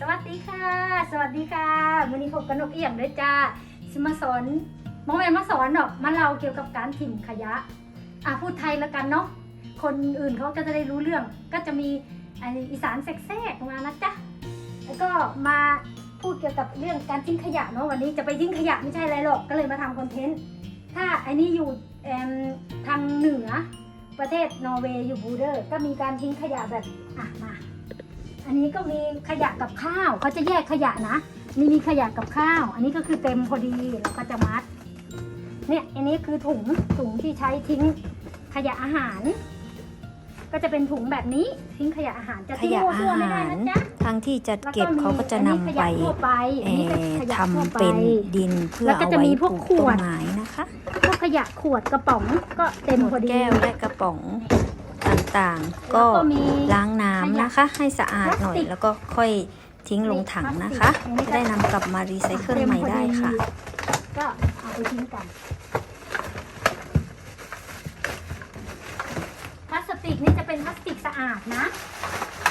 สวัสดีค่ะ สวัสดีค่ะวันนี้พบกับนกเอี่ยมด้วยจ้าสิมาสอนมองแมนมาสอนดอกมาเล่าเกี่ยวกับการถิ่มขยะอะพูดไทยแล้วกันเนาะคนอื่นเขาก็จะได้รู้เรื่อง ก็จะมีอีสานแทรกๆมานะจ๊ะแล้วก็มาพูดเกี่ยวกับเรื่องการทิ้งขยะเนาะวันนี้จะไปทิ้งขยะไม่ใช่อะไรหรอกก็เลยมาทำคอนเทนต์ถ้าอ้นี่อยู่ทางเหนือประเทศนอร์เวย์อยู่บูเดอร์ก็มีการทิ้งขยะแบบอะมา อันนี้ก็มีขยะกับข้าวเขาจะแยกขยะนะนี่มีขยะกับข้าว อันนี้ก็คือเต็มพอดีเราก็จะมัด เนี่ยอันนี้คือถุงถุงที่ใช้ทิ้งขยะอาหาร ก็จะเป็นถุงแบบนี้ทิ้งขยะอาหารจะขทิ้งยะมั่วอาซั่วไม่หาได้รนะจ๊ะทั้งที่จะเก็บแล้วมีเขาก็จะนำอัขไปยะทั่วไปเอ่อันนี้ก็อขยะททั่วำไปเป็นดินเพื่อแล้วก็เอาจะไว้มีปพวลูกกขต้วนดไม้นะคะพวกขยะขวดกระป๋องก็เต็มพอดี แก้วและกระป๋อง ต่างๆ ก็แล้วก็มีล้างน้ำนะคะ ให้สะอาดหน่อยพลาสติกแล้วก็ค่อยทิ้งลงถังนะคะพลาสติกจะได้นำกลับมารีไซเคิลใหม่ได้ค่ะ ก็เอาไปทิ้งกันพลาสติกนี่จะเป็นพลาสติกสะอาดนะ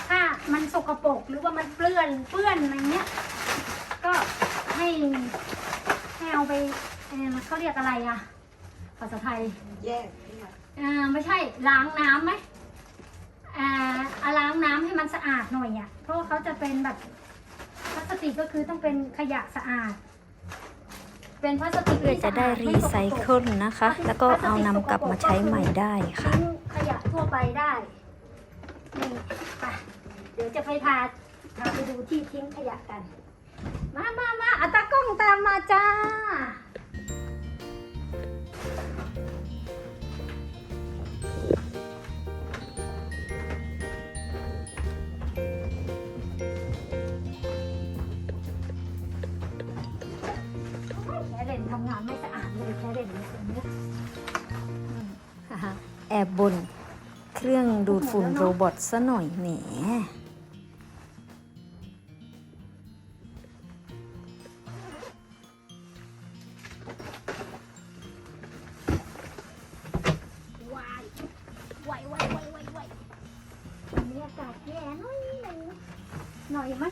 ถ้ามันสกปรกหรือว่ามันเปื้อนเปื้อนอะไรเงี้ย ก็ให้ให้เอาไปเอ่อเขาเรียกอะไรอะภาษาไทย แยกอ่าไม่ใช่ล้างน้ำไหม อ่าเอาล้างน้ำให้มันสะอาดหน่อยอะ เพราะว่าเขาจะเป็นแบบพลาสติกก็คือต้องเป็นขยะสะอาด เป็นพลาสติกเพื่อที่จะได้สอารีม่สกปไซรกเคิลนะคะ แล้วก็เอานำกลับมาใช้ใหม่ได้ค่ะ ทิ้งขยะทั่วไปได้นี่ไปเดี๋ยวจะไปพาพาไปดูที่ทิ้งขยะกัน มามามาอัตากล้องตามมาจ้า อบบนเครื่องดูดฝุ่นโรบอทซะหน่อยแหมวายวายวายวายวายวายอากาศแย่หน่อยหนึ่งหน่อยไหม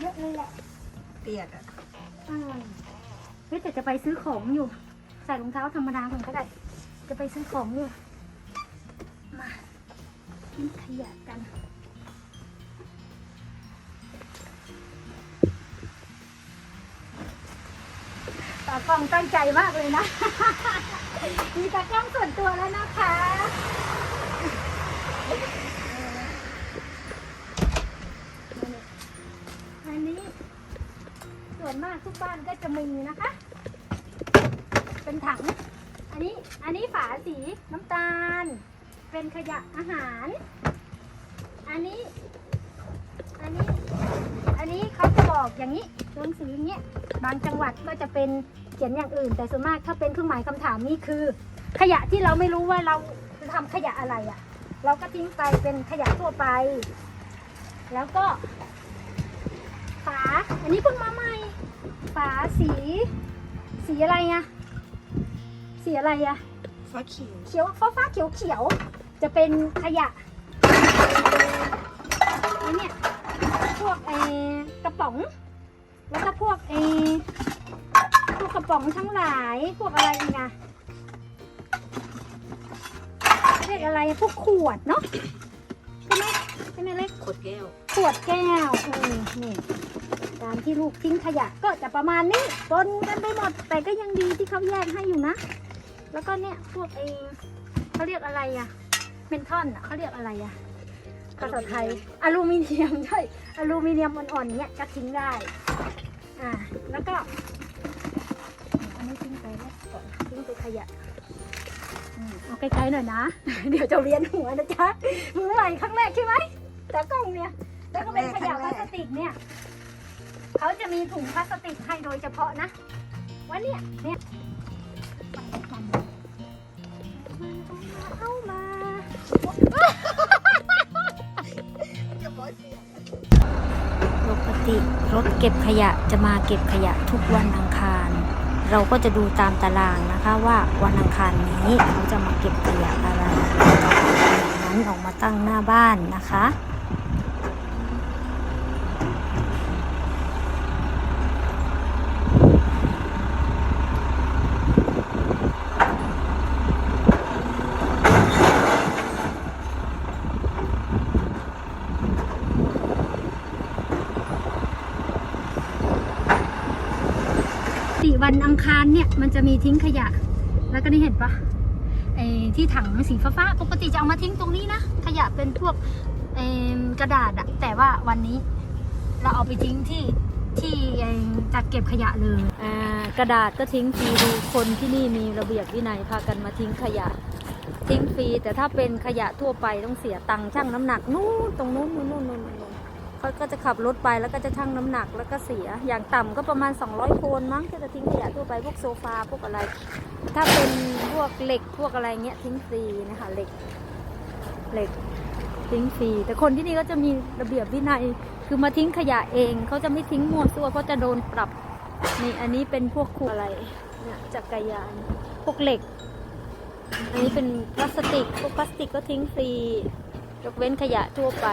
เยอะเลยแหละ เปียกอะอืมเฮ้ยแต่จะไปซื้อของอยู่ ใส่รองเท้าธรรมดาก่อนก็ได้ จะไปซื้อของอยู่ มาทิ้งขยะกัน ตากล้องตั้งใจมากเลยนะ มีตากล้องส่วนตัวแล้วนะคะอันนี้ส่วนมากทุกบ้านก็จะมีนะคะ เป็นถัง อันนี้ อันนี้ฝาสีน้ำตาล เป็นขยะอาหาร อันนี้ อันนี้ อันนี้เขาจะบอกอย่างนี้ตัวหนังสืออย่างเงี้ย บางจังหวัดก็จะเป็นเขียนอย่างอื่น แต่ส่วนมากถ้าเป็นเครื่องหมายคำถามนี่คือ ขยะที่เราไม่รู้ว่าเราทำขยะอะไรอะ่ะ เราก็ทิ้งไปเป็นขยะทั่วไป แล้วก็ ฝา อันนี้เพิ่งมาใหม่ ฝาสี สีอะไรอะสีอะไรอะฟ้าขิงเขียวฟ้าฟ้าเขียวเขียว จะเป็นขยะไอเนี่ยพวกไอกระป๋อง แล้วก็พวกไอพวกกระป๋องทั้งหลายพวกอะไรอีกอะเรียกอะไรพวกขวดเนาะใช่ไหมใช่ไหมเล็กขวดแก้ว ขวดแก้วเออนี่การที่ลูกทิ้งขยะก็จะประมาณนี้ปนกันไปหมด แต่ก็ยังดีที่เขาแยกให้อยู่นะ แล้วก็เนี่ยพวกเอเขาเรียกอะไรอะ เมนทอนอะเขาเรียกอะไรอะภาษาไทย อลูมิเนียมใช่อลูมิเนียมอ่อนๆเนี่ยก็ทิ้งได้ อ่า แล้วก็ อันนี้ทิ้งไปแล้วก่อนทิ้งไปขยะอืมเอาไกลๆหน่อยนะ เดี๋ยวจะเวียนหัวนะจ๊ะมือใหม่ครั้งแรกใช่ไหมแต่กล้องเนี่ย แล้วก็เป็นขยะพลาสติกเนี่ย เขาจะมีถุงพลาสติกให้โดยเฉพาะนะว่าเนี่ยเนี่ย เก็บขยะจะมาเก็บขยะทุกวันอังคาร เราก็จะดูตามตารางนะคะว่าวันอังคารนี้เขาจะมาเก็บขยะอะไรเราเอาขยะนั้นออกมาตั้งหน้าบ้านนะคะ วันอังคารเนี่ยมันจะมีทิ้งขยะ แล้วก็นี่เห็นปะไอ้ที่ถังสีฟ้าๆปกติจะเอามาทิ้งตรงนี้นะ ขยะเป็นพวกกระดาษอะแต่ว่าวันนี้เราเอาไปทิ้งที่ที่จัดเก็บขยะเลยกระดาษก็ทิ้งฟรีดูคนที่นี่มีระเบียบวินัยพากันมาทิ้งขยะ ทิ้งฟรีแต่ถ้าเป็นขยะทั่วไปต้องเสียตังค์ชั่งน้ำหนักนู่นตรงนู้นนู่นนู่นนู่นนู่น เขาก็จะขับรถไปแล้วก็จะชั่งน้ำหนักแล้วก็เสีย อย่างต่ำก็ประมาณ 200โคนมั้งที่จะทิ้งขยะทั่วไปพวกโซฟาพวกอะไร ถ้าเป็นพวกเหล็กพวกอะไรเงี้ยทิ้งฟรีนะคะเหล็กเหล็กทิ้งฟรีแต่คนที่นี่ก็จะมีระเบียบวินัยคือมาทิ้งขยะเองเขาจะไม่ทิ้งมั่วซั่วเพราจะโดนปรับนี่อันนี้เป็นพวกคูอะไรเนี่ยจักรยานพวกเหล็ก อันนี้เป็นพลาสติกพวกพลาสติกก็ทิ้งฟรียกเว้นขยะทั่วไป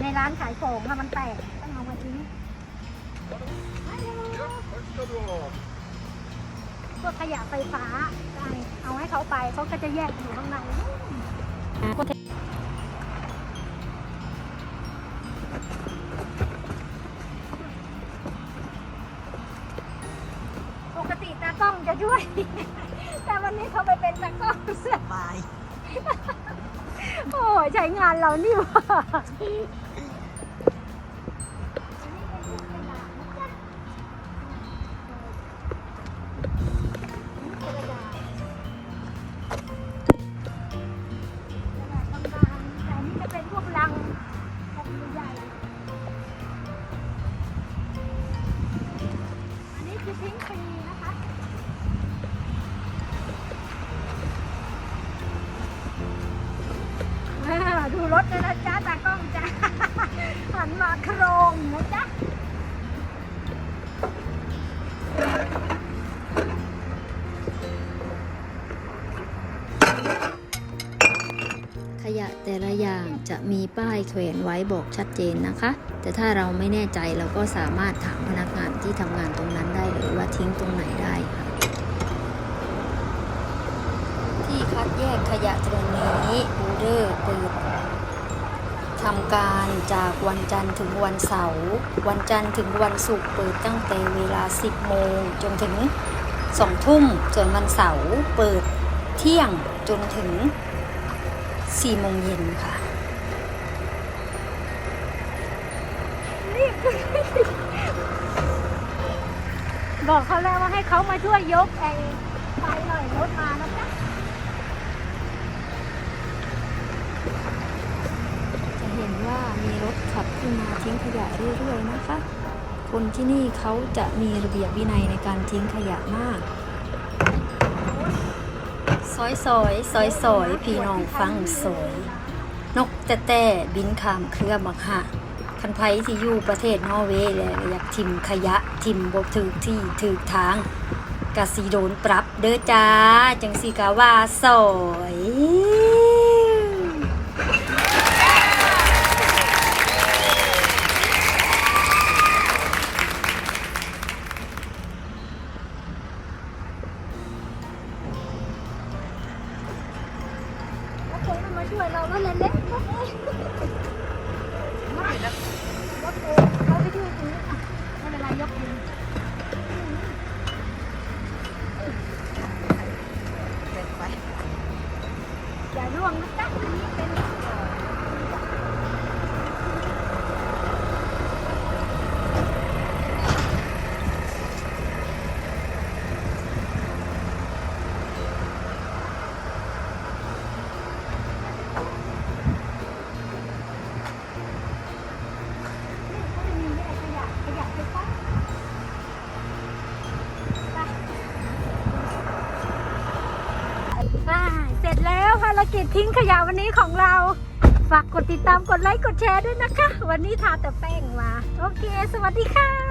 ในร้านขายของอะมันแตกต้องเอามาทิ้งพวกขยะไฟฟ้าได้เอาให้เขาไปเขาก็จะแยกอยู่ข้างในปกติตากล้องจะช่วย แต่วันนี้เขาไปเป็นตากล้องเสียบายโอ้ยใช้งานเรานี่หว่า รถเลยนะจ๊ะตากล้องจ้ะหันมาโครงนะจ๊ะขยะแต่ละอย่างจะมีป้ายแขวนไว้บอกชัดเจนนะคะ แต่ถ้าเราไม่แน่ใจเราก็สามารถถามพนักงานที่ทำงานตรงนั้นได้เลยว่าทิ้งตรงไหนได้ค่ะ ที่คัดแยกขยะตรงนี้บูเดอร์เปิด ทำการจากวันจันทร์ถึงวันเสาร์ วันจันทร์ถึงวันศุกร์เปิดตั้งแต่เวลา 10 โมง จนถึง 2 ทุ่ม ส่วนวันเสาร์เปิดเที่ยงจนถึง 4 โมงเย็นค่ะ บอกเขาแล้วว่าให้เขามาช่วยยกไอ้ไปหน่อยรถมานะจ๊ะจะเห็นว่ามี รถขับขึ้นมาทิ้งขยะเรื่อยๆนะคะ คนที่นี่เขาจะมีระเบียบวินัยในการทิ้งขยะมากซอยซอยซอยซอยพี่น้องฟังสวยนกแต่แต่บินขามเครือบักหะคันไพที่อยู่ประเทศนอร์เวย์แล้วอยากทิมขยะทิมบกถือที่ถือทางกะสีโดนปรับเด้อจ้า จังสีกะว่าสอย คงไม่มาช่วยเล่นเล็กๆรถเองไม่แล้วรถเองเขาไปช่วยตรงนี้อะไม่เป็นไรยกเองเด็ดไปอย่าร่วงนะจ๊ะอันนี้เป็นนี่เขาจะมีแยกขยะขยะไฟฟ้าาร กิจทิ้งขยะวันนี้ของเรา ฝากกดติดตามกดไลค์กดแชร์ด้วยนะคะ วันนี้ทาแต่แป้งมา โอเค สวัสดีค่ะ